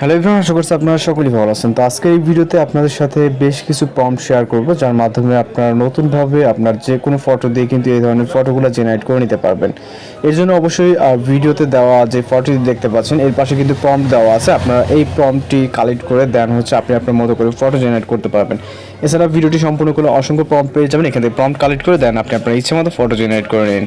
Hello everyone, আশা করছি আপনারা সকলেই ভালো আছেন। তো আজকের এই ভিডিওতে আপনাদের সাথে বেশ কিছু প্রম্পট শেয়ার করব, যার মাধ্যমে আপনারা নতুনভাবে আপনার যে কোনো ফটো দিয়ে কিন্তু এই ধরনের ফটোগুলো জেনারেট করে নিতে পারবেন। এর জন্য অবশ্যই ভিডিওতে দেওয়া যে ফটোটি দেখতে পাচ্ছেন, এর পাশে কিন্তু প্রম্পট দেওয়া আছে। আপনারা এই প্রম্পটটি কালেক্ট করে দেন হচ্ছে আপনি আপনার মতো করে ফটো জেনারেট করতে পারবেন। এছাড়া ভিডিওটি সম্পূর্ণ করলে অসংখ্য প্রম্পট পেয়ে যাবেন, এখান থেকে প্রম্পট কালেক্ট করে দেন, আপনি আপনার ইচ্ছে মতো ফটো জেনারেট করে নিন।